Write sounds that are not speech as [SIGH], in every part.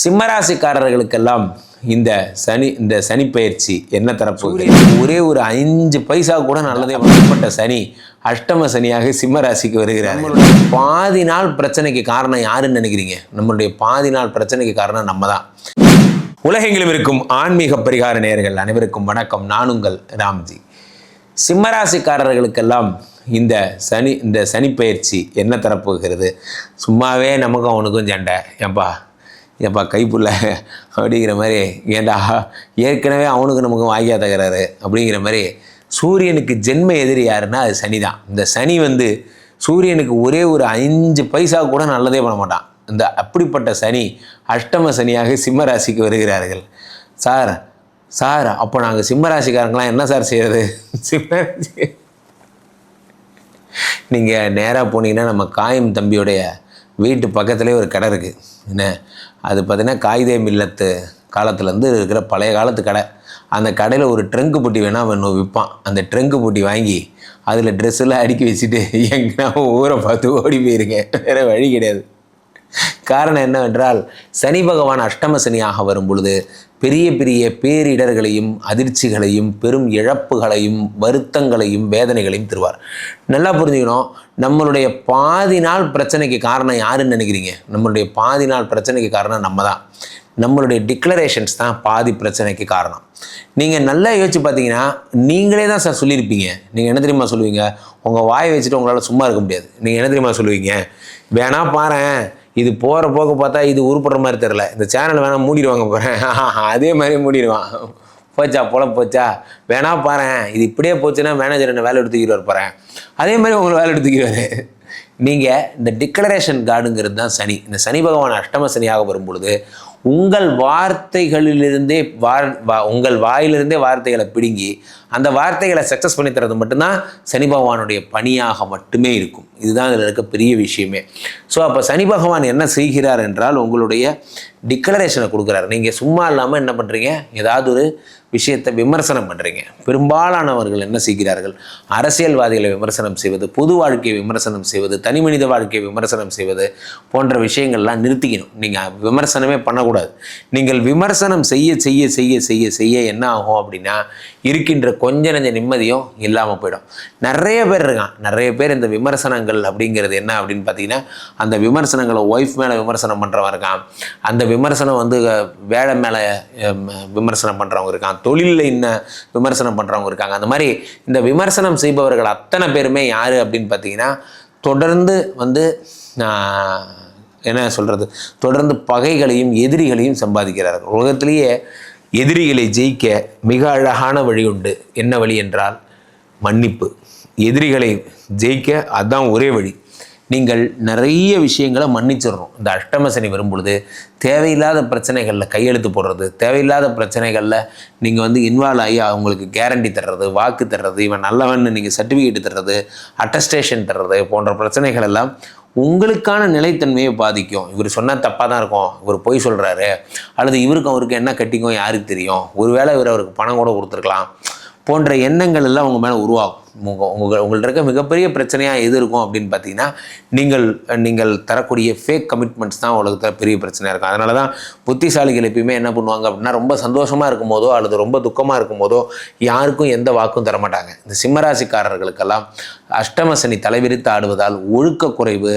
சிம்மராசிக்காரர்களுக்கெல்லாம் இந்த சனி இந்த சனி பயிற்சி என்ன தரப்பு ஒரே ஒரு அஞ்சு பைசா கூட நல்லதே பண்ணப்பட்ட சனி அஷ்டம சனியாக சிம்மராசிக்கு வருகிறார். நம்மளுடைய பாதி நாள் பிரச்சனைக்கு காரணம் யாருன்னு நினைக்கிறீங்க? நம்மளுடைய பாதி நாள் பிரச்சனைக்கு காரணம் நம்ம தான் உலகெங்கிலும் இருக்கும் ஆன்மீக பரிகார நேயர்கள் அனைவருக்கும் வணக்கம். நான் உங்கள் ராம்ஜி. சிம்மராசிக்காரர்களுக்கெல்லாம் இந்த சனி இந்த சனி பயிற்சி என்ன தரப்போகிறது? சும்மாவே நமக்கும் அவனுக்கும் சண்டை. ஏன்பா? ஏப்பா கைப்புள்ள அப்படிங்கிற மாதிரி ஏண்டா ஏற்கனவே அவனுக்கு நமக்கும் வாங்கியா தகராறு அப்படிங்கிற மாதிரி சூரியனுக்கு ஜென்ம எதிரி யாருன்னா அது சனி தான் இந்த சனி வந்து சூரியனுக்கு ஒரே ஒரு அஞ்சு பைசா கூட நல்லதே பண்ண மாட்டான். இந்த அப்படிப்பட்ட சனி அஷ்டம சனியாக சிம்ம ராசிக்கு வருகிறார்கள். சார் சார் அப்போ நாங்கள் சிம்ம ராசிக்காரங்களாம் என்ன சார் செய்கிறது சிம்ம நீங்கள் நேராக போனீங்கன்னா நம்ம காயம் தம்பியோடைய வீட்டு பக்கத்துலேயே ஒரு கடை இருக்குது என்ன? அது பார்த்தீங்கன்னா காகிதே மில்லத்து காலத்துலேருந்து இருக்கிற பழைய காலத்து கடை. அந்த கடையில் ஒரு ட்ரங்கு பொட்டி வேணால் அவன் விற்பான் அந்த ட்ரங்கு பொட்டி வாங்கி அதில் ட்ரெஸ்ஸெல்லாம் அடுக்கி வச்சுட்டு எங்கன்னா ஊரை பார்த்து ஓடி போயிருங்க வேறு வழி கிடையாது. காரணம் என்னவென்றால் சனி பகவான் அஷ்டம சனியாக வரும் பொழுது பெரிய பெரிய பேரிடர்களையும் அதிர்ச்சிகளையும் பெரும் இழப்புகளையும் வருத்தங்களையும் வேதனைகளையும் தருவார். நல்லா புரிஞ்சுக்கணும் நம்மளுடைய பாதி நாள் பிரச்சனைக்கு காரணம் யாருன்னு நினைக்கிறீங்க? நம்மளுடைய பாதி நாள் பிரச்சனைக்கு காரணம் நம்ம தான் நம்மளுடைய டிக்ளரேஷன்ஸ் தான் பாதி பிரச்சனைக்கு காரணம். நீங்கள் நல்லா யோசிச்சு பார்த்தீங்கன்னா நீங்களே தான் சார் சொல்லியிருப்பீங்க. நீங்கள் என்ன தெரியுமா சொல்லுவீங்க? உங்கள் வாயை வச்சுட்டு உங்களால் சும்மா இருக்க முடியாது. நீங்கள் என்ன தெரியுமா சொல்லுவீங்க? வேணா பாரு இது போகிற போக பார்த்தா இது உருப்படுற மாதிரி தெரில இந்த சேனல் வேணால் மூடிடுவாங்க போகிறேன் [LAUGHS] அதே மாதிரி மூடிடுவான். போச்சா போல போச்சா? வேணா பாரேன் இது இப்படியே போச்சுன்னா மேனேஜர் என்ன வேலை எடுத்துக்கிட்டு போகிறேன் அதே மாதிரி உங்களை வேலை எடுத்துக்கிறாரு நீங்கள் இந்த டிக்ளரேஷன் கார்டுங்கிறது தான் சனி. இந்த சனி பகவான் அஷ்டம சனியாக வரும்பொழுது உங்கள் வார்த்தைகளிலிருந்தே வார் வா உங்கள் வாயிலிருந்தே வார்த்தைகளை பிடுங்கி அந்த வார்த்தைகளை சக்ஸஸ் பண்ணி தரது மட்டும்தான் சனி பகவானுடைய பணியாக மட்டுமே இருக்கும். இதுதான் இதில் இருக்க பெரிய விஷயமே. ஸோ அப்போ சனி பகவான் என்ன செய்கிறார் என்றால் உங்களுடைய டிக்ளரேஷனை கொடுக்குறாரு. நீங்கள் சும்மா இல்லாமல் என்ன பண்ணுறீங்க ஏதாவது ஒரு விஷயத்தை விமர்சனம் பண்ணுறீங்க பெரும்பாலானவர்கள் என்ன செய்கிறார்கள்? அரசியல்வாதிகளை விமர்சனம் செய்வது பொது வாழ்க்கையை விமர்சனம் செய்வது தனி மனித வாழ்க்கையை விமர்சனம் செய்வது போன்ற விஷயங்கள்லாம் நிறுத்திக்கணும். நீங்கள் விமர்சனமே பண்ணக்கூடாது. நீங்கள் விமர்சனம் செய்ய செய்ய செய்ய செய்ய செய்ய என்ன ஆகும் அப்படின்னா இருக்கின்ற கொஞ்ச நெஞ்ச நிம்மதியும் இல்லாமல் போயிடும். நிறைய பேர் இருக்கான் நிறைய பேர் இந்த விமர்சனங்கள் அப்படிங்கிறது என்ன அப்படின்னு பார்த்தீங்கன்னா அந்த விமர்சனங்களை ஒய்ஃப் மேலே விமர்சனம் பண்ணுறவன் இருக்கான். அந்த விமர்சனம் வந்து வேலை மேலே விமர்சனம் பண்ணுறவங்க இருக்கான். தொழிலில் இன்ன விமர்சனம் பண்ணுறவங்க இருக்காங்க. அந்த மாதிரி இந்த விமர்சனம் செய்பவர்கள் அத்தனை பேருமே யார் அப்படின்னு பார்த்தீங்கன்னா தொடர்ந்து வந்து என்ன சொல்கிறது தொடர்ந்து பகைகளையும் எதிரிகளையும் சம்பாதிக்கிறார்கள். உலகத்திலேயே எதிரிகளை ஜெயிக்க மிக அழகான வழி உண்டு. என்ன வழி என்றால் மன்னிப்பு. எதிரிகளை ஜெயிக்க அதுதான் ஒரே வழி. நீங்கள் நிறைய விஷயங்களை மன்னிச்சிடணும். இந்த அஷ்டம சனி தேவையில்லாத பிரச்சனைகளில் கையெழுத்து போடுறது தேவையில்லாத பிரச்சனைகளில் நீங்கள் வந்து இன்வால்வ் ஆகி அவங்களுக்கு கேரண்டி தர்றது வாக்கு தர்றது இவன் நல்லவன் நீங்கள் சர்டிஃபிகேட் தர்றது அட்டஸ்டேஷன் தர்றது போன்ற பிரச்சனைகள் எல்லாம் உங்களுக்கான நிலைத்தன்மையை பாதிக்கும். இவர் சொன்னால் தப்பாக தான் இருக்கும். இவர் பொய் சொல்கிறாரு அல்லது இவருக்கு அவருக்கு என்ன கட்டிக்கும் யாருக்கு தெரியும்? ஒருவேளை இவர் அவருக்கு பணம் கூட கொடுத்துருக்கலாம். போன்ற எண்ணங்கள் எல்லாம் உங்கள் மேலே உருவாகும். உங்கள் உங்கள் உங்கள்கிட்ட இருக்க மிகப்பெரிய பிரச்சனையாக எது இருக்கும் அப்படின்னு பார்த்தீங்கன்னா நீங்கள் நீங்கள் தரக்கூடிய ஃபேக் கமிட்மெண்ட்ஸ் தான் உலகத்தில் பெரிய பிரச்சனையாக இருக்கும். அதனால தான் புத்திசாலிகள் எப்பயுமே என்ன பண்ணுவாங்க அப்படின்னா ரொம்ப சந்தோஷமாக இருக்கும் போதோ அல்லது ரொம்ப துக்கமாக இருக்கும் போதோ யாருக்கும் எந்த வாக்கும் தரமாட்டாங்க. இந்த சிம்மராசிக்காரர்களுக்கெல்லாம் அஷ்டமசனி தலைவிரித்து ஆடுவதால் ஒழுக்க குறைவு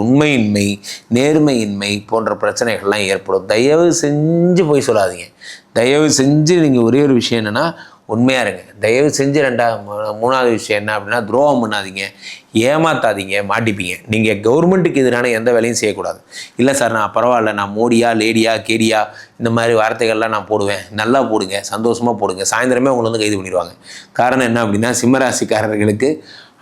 உண்மையின்மை நேர்மையின்மை போன்ற பிரச்சனைகள்லாம் ஏற்படும். தயவு செஞ்சு போய் சொல்லாதீங்க. தயவு செஞ்சு நீங்கள் ஒரே ஒரு விஷயம் என்னென்னா உண்மையாக இருங்க. தயவு செஞ்சு ரெண்டா மூணாவது விஷயம் என்ன அப்படின்னா துரோகம் பண்ணாதீங்க. ஏமாத்தாதீங்க மாட்டிப்பீங்க. நீங்கள் கவர்மெண்ட்டுக்கு எதிரான எந்த வேலையும் செய்யக்கூடாது. இல்லை சார் நான் பரவாயில்ல நான் மோடியா லேடியா கேடியா இந்த மாதிரி வார்த்தைகள்லாம் நான் போடுவேன். நல்லா போடுங்க சந்தோஷமாக போடுங்க. சாயந்தரமே உங்களை வந்து கைது பண்ணிடுவாங்க. காரணம் என்ன அப்படின்னா சிம்மராசிக்காரர்களுக்கு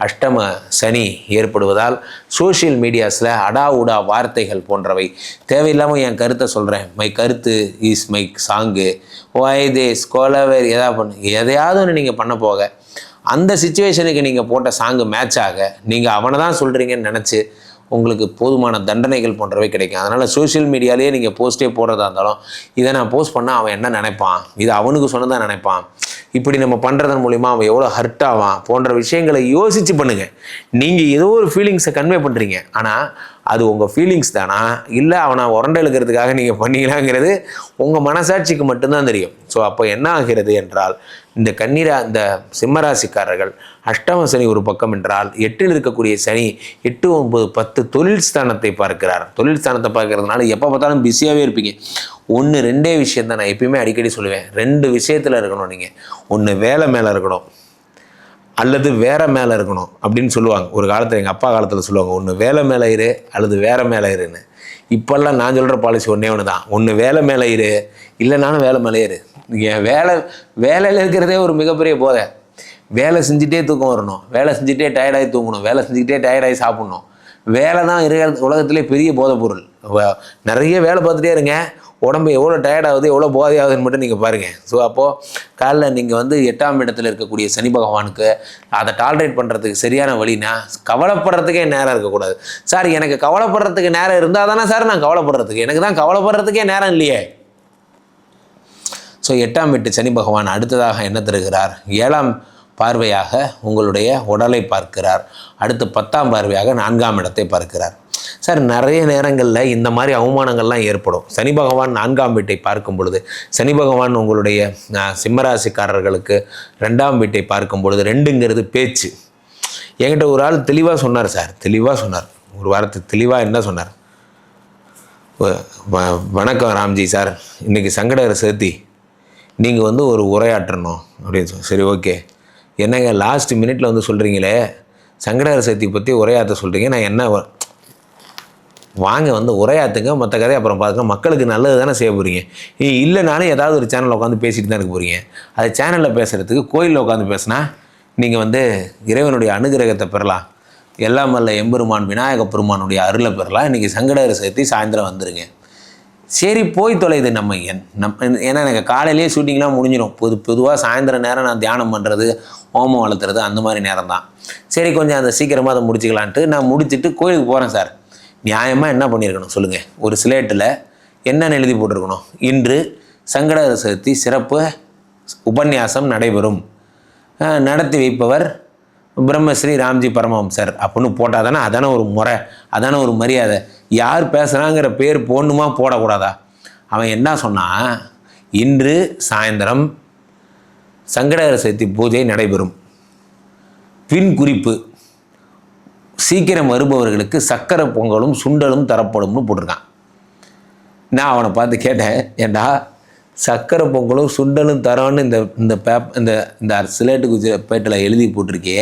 அஷ்டம சனி ஏற்படுவதால் சோஷியல் மீடியாஸில் அடா உடா வார்த்தைகள் போன்றவை. தேவையில்லாமல் என் கருத்தை சொல்கிறேன் மை கருத்து is my song why this Kolaveri எதா பண்ணு? எதையாவது ஒன்று நீங்கள் பண்ண போக. அந்த சுச்சுவேஷனுக்கு நீங்கள் போட்ட சாங்கு மேட்ச் ஆக நீங்கள் அவனை தான் சொல்கிறீங்கன்னு நினச்சி உங்களுக்கு போதுமான தண்டனைகள் போன்றவை கிடைக்கும். அதனால் சோஷியல் மீடியாலேயே நீங்கள் போஸ்ட்டே போடுறதா இருந்தாலும் இதை நான் போஸ்ட் பண்ணால் அவன் என்ன நினைப்பான்? இது அவனுக்கு சொன்னதான் நினைப்பான்? இப்படி நம்ம பண்ணுறதன் மூலிமா அவன் எவ்வளோ ஹர்ட் ஆவான் போன்ற விஷயங்களை யோசித்து பண்ணுங்கள் நீங்கள் ஏதோ ஒரு ஃபீலிங்ஸை கன்வே பண்ணுறீங்க ஆனால் அது உங்கள் ஃபீலிங்ஸ் தானா? இல்லை அவனை உரண்டை இழுக்கிறதுக்காக நீங்கள் பண்ணீங்களாங்கிறது உங்கள் மனசாட்சிக்கு மட்டும்தான் தெரியும். ஸோ அப்போ என்ன ஆகிறது என்றால் இந்த கண்ணீரா இந்த சிம்மராசிக்காரர்கள் அஷ்டம சனி ஒரு பக்கம் என்றால் எட்டில் இருக்கக்கூடிய சனி எட்டு ஒன்பது பத்து தொழில் ஸ்தானத்தை பார்க்கிறார். தொழில் ஸ்தானத்தை பார்க்கறதுனால எப்போ பார்த்தாலும் பிஸியாகவே இருப்பீங்க. ஒன்று ரெண்டே விஷயம் தான் நான் எப்பயுமே அடிக்கடி சொல்லுவேன். ரெண்டு விஷயத்தில் இருக்கணும் நீங்கள் ஒன்று வேலை மேலே இருக்கணும். அல்லது வேற மேலே இருக்கணும் அப்படின்னு சொல்லுவாங்க. ஒரு காலத்தில் எங்கள் அப்பா காலத்தில் சொல்லுவாங்க ஒன்று வேலை மேலே இரு அல்லது வேற மேலே இருன்னு. இப்போல்லாம் நான் சொல்கிற பாலிசி ஒன்றே ஒன்று தான் ஒன்று வேலை மேலே இரு இல்லைனாலும் வேலை மேலே இரு வேலை வேலையில் இருக்கிறதே ஒரு மிகப்பெரிய போதை. வேலை செஞ்சுட்டே தூக்கம் வரணும். வேலை செஞ்சுட்டே டயர்டாகி தூங்கணும். வேலை செஞ்சுக்கிட்டே டயர்டாகி சாப்பிட்ணும். வேலை தான் இருக்கிற உலகத்திலே பெரிய போதைப் பொருள். நிறைய வேலை பார்த்துட்டே இருங்க. உடம்பு எவ்வளோ டயர்ட் ஆகுது எவ்வளோ போதையாகுதுன்னு மட்டும் நீங்கள் பாருங்கள் ஸோ அப்போது காலைல நீங்கள் வந்து எட்டாம் இடத்துல இருக்கக்கூடிய சனி பகவானுக்கு அதை டாலரேட் பண்ணுறதுக்கு சரியான வழினா கவலைப்படுறதுக்கே நேரம் இருக்கக்கூடாது. சார் எனக்கு கவலைப்படுறதுக்கு நேரம் இருந்தால் தானே சார் நான் கவலைப்படுறதுக்கு? எனக்கு தான் கவலைப்படுறதுக்கே நேரம் இல்லையே. ஸோ எட்டாம் வீட்டு சனி பகவான் அடுத்ததாக என்ன தருகிறார்? ஏழாம் பார்வையாக உங்களுடைய உடலை பார்க்கிறார். அடுத்து பத்தாம் பார்வையாக நான்காம் இடத்தை பார்க்கிறார். சார் நிறைய நேரங்களில் இந்த மாதிரி அவமானங்கள்லாம் ஏற்படும். சனி பகவான் நான்காம் வீட்டை பார்க்கும் பொழுது சனி பகவான் உங்களுடைய சிம்மராசிக்காரர்களுக்கு ரெண்டாம் வீட்டை பார்க்கும் பொழுது ரெண்டுங்கிறது பேச்சு. என்கிட்ட ஒரு ஆள் தெளிவாக சொன்னார் சார் தெளிவாக சொன்னார். ஒரு வாரத்தை தெளிவாக என்ன சொன்னார்? வ- வணக்கம் ராம்ஜி சார் இன்றைக்கி சங்கடகர சேர்த்தி. நீங்கள் வந்து ஒரு உரையாற்றணும் அப்படின்னு சொல்லி சரி ஓகே. என்னங்க லாஸ்ட் மினிட்ல வந்து சொல்கிறீங்களே சங்கடகர சக்தி பற்றி உரையாற்ற சொல்கிறீங்க நான் என்ன வ- வாங்க வந்து உரையாற்றுங்க மற்ற கதையை அப்புறம் பார்த்துங்க மக்களுக்கு நல்லது தானே செய்ய போகிறீங்க நீ இல்லைனாலும் ஏதாவது ஒரு சேனலில் உட்காந்து பேசிட்டு தான் இருக்க போகிறீங்க அது சேனலில் பேசுகிறதுக்கு கோயிலில் உட்காந்து பேசுனா நீங்கள் வந்து இறைவனுடைய அனுகிரகத்தை பெறலாம். எல்லாம் வல்ல எம்பெருமான் விநாயக பெருமானுடைய அருளை பெறலாம். இன்றைக்கி சங்கடகர சக்தி சாயந்தரம் வந்துடுங்க சரி போய் தொலைது நம்ம என் நம் ஏன்னா எனக்கு காலையிலேயே ஷூட்டிங்லாம் முடிஞ்சிடும் பொது பொதுவாக சாயந்தரம் நேரம் நான் தியானம் பண்ணுறது ஹோமம் வளர்த்துறது அந்த மாதிரி நேரம் தான் சரி கொஞ்சம் அந்த சீக்கிரமாக அதை முடிச்சுக்கலான்ட்டு நான் முடிச்சுட்டு கோயிலுக்கு போகிறேன் சார். நியாயமாக என்ன பண்ணியிருக்கணும் சொல்லுங்கள் ஒரு ஸ்லேட்டில் என்னென்னு எழுதி போட்டிருக்கணும்? இன்று சங்கடகர சதுர்த்தி சிறப்பு உபன்யாசம் நடைபெறும். நடத்தி வைப்பவர் பிரம்மஸ்ரீ ராம்ஜி பரமஹம்சர். அப்படின்னு போட்டால் தானே அதான ஒரு முறை. அதான ஒரு மரியாதை. யார் பேசுகிறாங்கிற பேர் போடணுமா போடக்கூடாதா? அவன் என்ன சொன்னான் இன்று சாயந்தரம் சங்கடகர சக்தி பூஜை நடைபெறும். பின் குறிப்பு சீக்கிரம் வருபவர்களுக்கு சக்கரை பொங்கலும் சுண்டலும் தரப்படும்னு போட்டிருக்கான். நான் அவனை பார்த்து கேட்டேன் ஏண்டா சக்கரை பொங்கலும் சுண்டலும் தரோன்னு இந்த இந்த பேப் இந்த இந்த சிலேட்டுக்கு பேட்டில் எழுதி போட்டிருக்கே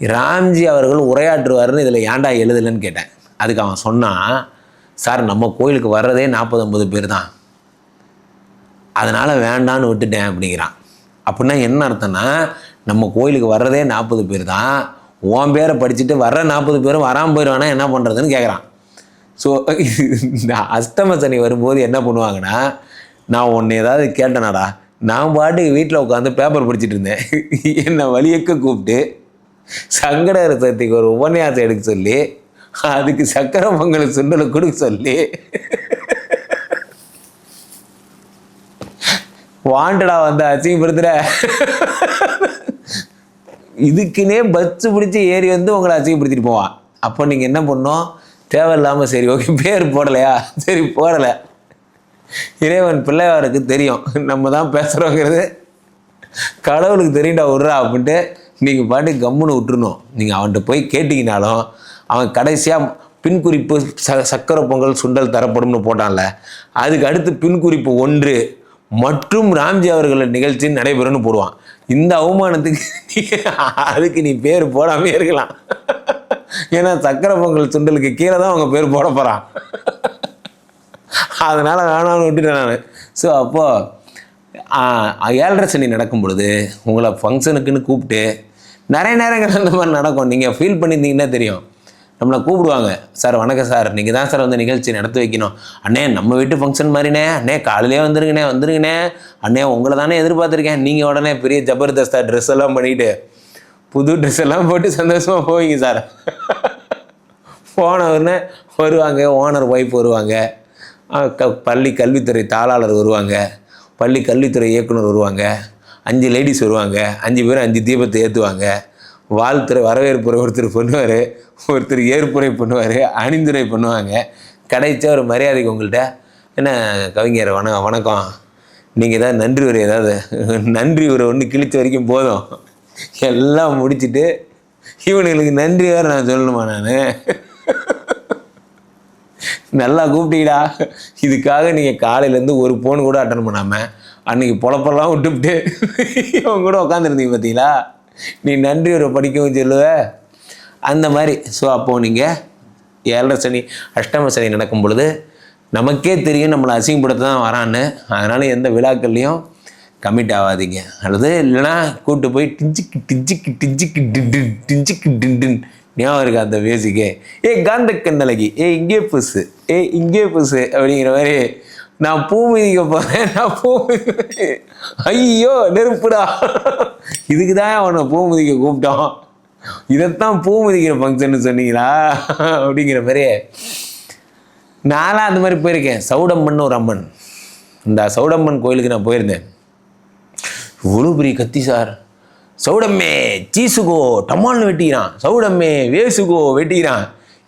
ராம்ஜி அவர்கள் உரையாற்றுவார்னு இதில் ஏன்டா எழுதலைன்னு கேட்டேன். அதுக்கு அவன் சொன்னான் சார் நம்ம கோயிலுக்கு வர்றதே நாற்பது ஐம்பது பேர் தான். அதனால் வேண்டான்னு விட்டுட்டேன் அப்படிங்கிறான். அப்படின்னா என்ன அர்த்தம்னா நம்ம கோயிலுக்கு வர்றதே நாற்பது பேர் தான். உன் பேரை படிச்சுட்டு வர்ற நாற்பது பேரும் வராமல் போயிடுவானா என்ன பண்ணுறதுன்னு கேட்குறான் ஸோ இந்த அஷ்டம சனி வரும்போது என்ன பண்ணுவாங்கன்னா நான் உன்னை ஏதாவது கேட்டேனாடா நான் பாட்டுக்கு வீட்டில் உட்காந்து பேப்பர் படிச்சுட்டு இருந்தேன். [LAUGHS] என்னை வழியக்க கூப்பிட்டு சங்கட சக்திக்கு ஒரு உபன்யாசம் எடுக்க சொல்லி அதுக்கு சக்கரை பொங்கல் சுண்டலை கொடுக்க சொல்லி வாண்டடா வந்து அசிங்கப்படுத்துற இதுக்குன்னே பஸ்ஸு பிடிச்சி ஏறி வந்து உங்களை அசிங்கப்படுத்திட்டு போவான். அப்போ நீங்கள் என்ன பண்ணோம் தேவையில்லாமல் சரி ஓகே பேர் போடலையா? சரி போடலை. இறைவன் பிள்ளையாருக்கு தெரியும். நம்ம தான் பேசுகிறோங்கிறது கடவுளுக்கு தெரியும்டா விட்றா அப்படின்ட்டு நீங்கள் பாட்டு கம்முன்னு விட்டுருணும் நீங்கள் அவன்கிட்ட போய் கேட்டிங்கனாலும் அவன் கடைசியாக பின்குறிப்பு ச சக்கரை பொங்கல் சுண்டல் தரப்படும்னு போட்டான்ல. அதுக்கு அடுத்து பின்குறிப்பு ஒன்று மற்றும் ராம்ஜி அவர்கள் நிகழ்ச்சி நடைபெறும்னு போடுவான். இந்த அவமானத்துக்கு [LAUGHS] அதுக்கு நீ பேர் போடாமே இருக்கலாம். [LAUGHS] ஏன்னா சக்கரை பொங்கல் சுண்டலுக்கு கீழே தான் அவங்க பேர் போட போகிறான் [LAUGHS] அதனால் வேணாம்னு விட்டுட்டேன் நான். ஸோ அப்போது ஏழரை சனி நடக்கும் பொழுது உங்களை ஃபங்க்ஷனுக்குன்னு கூப்பிட்டு நிறைய நேரங்கள் அந்த மாதிரி நடக்கும். நீங்கள் ஃபீல் பண்ணியிருந்தீங்கன்னா தெரியும். நம்மளை கூப்பிடுவாங்க. சார் வணக்கம் சார். நீங்கள் தான் சார் வந்து நிகழ்ச்சி நடத்தி வைக்கணும். அண்ணே நம்ம வீட்டு ஃபங்க்ஷன் மாதிரிண்ணே அண்ணே காலையிலே வந்துருங்கண்ணே வந்துருங்கண்ணே. அண்ணே உங்களை தானே எதிர்பார்த்துருக்கேன். நீங்கள் உடனே பெரிய ஜபர்தஸ்தா ட்ரெஸ் எல்லாம் பண்ணிட்டு புது ட்ரெஸ் எல்லாம் போட்டு சந்தோஷமாக போவீங்க சார். போன உடனே வருவாங்க. ஓனர் ஒய்ஃப் வருவாங்க. க- பள்ளி கல்வித்துறை தாளாளர் வருவாங்க. பள்ளி கல்வித்துறை இயக்குனர் வருவாங்க. அஞ்சு லேடிஸ் வருவாங்க. அஞ்சு பேர் அஞ்சு தீபத்தை ஏற்றுவாங்க வாழ்த்துறை வரவேற்புரை ஒருத்தர் பண்ணுவார். ஒருத்தர் ஏற்புரை பண்ணுவார். அணிந்துரை பண்ணுவாங்க. கடைச்சா ஒரு மரியாதைக்கு உங்கள்கிட்ட என்ன கவிஞர் வண வணக்கம். நீங்கள் ஏதாவது நன்றி உரை ஏதாவது நன்றி உரை ஒன்று கிழித்த வரைக்கும் போதும். எல்லாம் முடிச்சுட்டு இவனுங்களுக்கு நன்றி வேறு நான் சொல்லணுமா நான்? நல்லா கூப்பிட்டீங்கடா. இதுக்காக நீங்கள் காலையிலேருந்து ஒரு ஃபோன் கூட அட்டன் பண்ணாமல் அன்றைக்கி பொழப்பெல்லாம் விட்டுவிட்டு இவங்க கூட உட்காந்துருந்தீங்க பார்த்தீங்களா? நீ நன்றி ஒரு படிக்கவும் சொல்லுவ. அந்த மாதிரி. ஸோ அப்போது நீங்கள் ஏழரை சனி அஷ்டம சனி நடக்கும் பொழுது நமக்கே தெரியும் நம்மளை அசிங்கப்படுத்த தான் வரான்னு. அதனால் எந்த விழாக்கள்லையும் கமிட் ஆகாதீங்க. அல்லது இல்லைனா கூப்பிட்டு போய் டிஞ்சிக்கு டிஞ்சிக்கு டிஞ்சிக்கு டிண்டின் டிஞ்சிக்கு டிண்டுன்னு ஞாபகம் இருக்கா அந்த பேசிக்கே ஏ? காந்த கண்ணழகி ஏ இங்கே புசு. ஏ இங்கே புசு அப்படிங்கிற மாதிரி நான் பூ மிதிக்க போகிறேன் நான் பூ ஐயோ நெருப்புடா. இதுக்கு தான் அவனை பூ மிதிக்க கூப்பிட்டோம். இதைத்தான் பூ மிதிக்கிற ஃபங்க்ஷன் சொன்னீங்களா? அப்படிங்கிற மாதிரி நானும் அந்த மாதிரி போயிருக்கேன். சவுடம்மன் ஒரு அம்மன். இந்த சவுடம்மன் கோயிலுக்கு நான் போயிருந்தேன். இவ்வளோ பெரிய கத்தி சார். சவுடம்மே சீசுகோ டமால்னு வெட்டிக்கிறான். சவுடம்மே வேசுகோ வெட்டிக்கிறான்.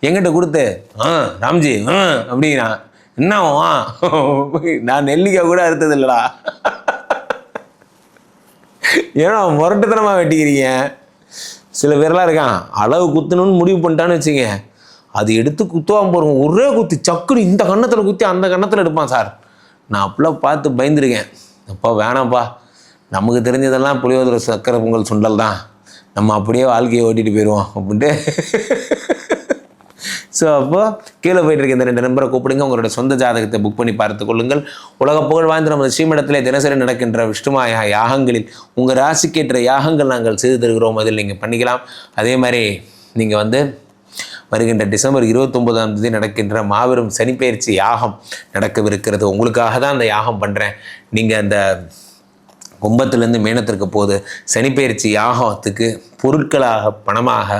எங்கிட்ட கொடுத்து ஆ ராம்ஜி ஆ அப்படிங்கிறான். என்னவா நான் நெல்லிக்காய் கூட அறுத்தது இல்லடா. ஏன்னா முரட்டுத்தனமாக வெட்டிக்கிறீங்க. சில பேர்லாம் இருக்கான் அளவு குத்தணும்னு முடிவு பண்ணிட்டான்னு வச்சுங்க. அது எடுத்து குத்துவான் போகிறோம் ஒரே குத்தி சக்குனு இந்த கன்னத்தில் குத்தி அந்த கன்னத்தில் எடுப்பான் சார். நான் அப்பெல்லாம் பார்த்து பயந்துருக்கேன். அப்பா வேணாம்ப்பா. நமக்கு தெரிஞ்சதெல்லாம் புளியோதரை சக்கரை பொங்கல் சுண்டல் தான். நம்ம அப்படியே வாழ்க்கையை ஓட்டிகிட்டு போயிடுவோம் அப்படின்ட்டு. ஸோ அப்போ கீழே போயிட்டு இருக்க இந்த ரெண்டு நம்பரை கூப்பிடுங்க. உங்களோட சொந்த ஜாதகத்தை புக் பண்ணி பார்த்து கொள்ளுங்கள். உலக புகழ் வாய்ந்த நமது ஸ்ரீமடத்திலே தினசரி நடக்கின்ற விஷ்ணுமாயா யாகங்களில் உங்கள் ராசிக்கேற்ற யாகங்கள் நாங்கள் செய்து தருகிறோம். அதில் நீங்கள் பண்ணிக்கலாம். அதே மாதிரி நீங்கள் வந்து வருகின்ற டிசம்பர் இருபத்தொம்போதாம் தேதி நடக்கின்ற மாபெரும் சனிப்பெயர்ச்சி யாகம் நடக்கவிருக்கிறது. உங்களுக்காக தான் அந்த யாகம் பண்ணுறேன் நீங்கள் அந்த கும்பத்திலேருந்து மேனத்திற்கு போது சனிப்பெயர்ச்சி யாகத்துக்கு பொருட்களாக பணமாக